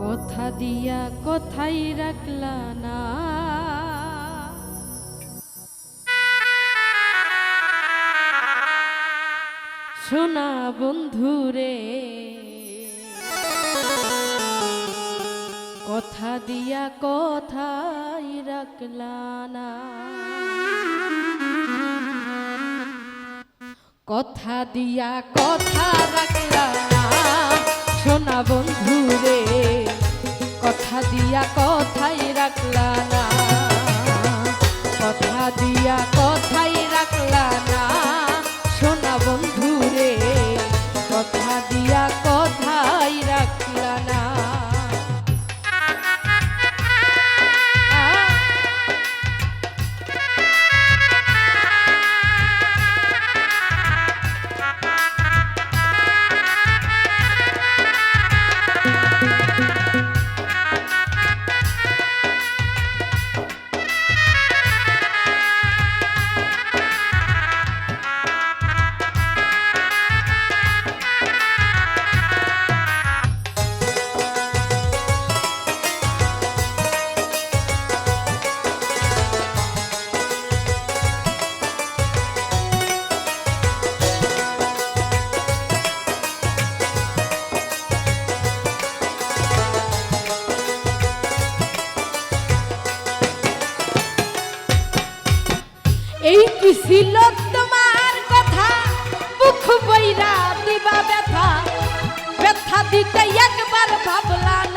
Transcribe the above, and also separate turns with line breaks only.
কথা দিয়া কথাই রাখলা না। সোনা বন্ধুরে। দিয়া কথাই রাখলা না। কথা দিয়া কথা রাখলা সোনা বন্ধুরে কথা দিয়া কথাই রাখলা না। কথা দিয়া কথাই রাখলা না। সোনা বন্ধুরে কথা দিয়া ছিল তোমার কথা মুখ বৈরা দিবা ব্যথা। ব্যথা দিতে একবার ভাবলাম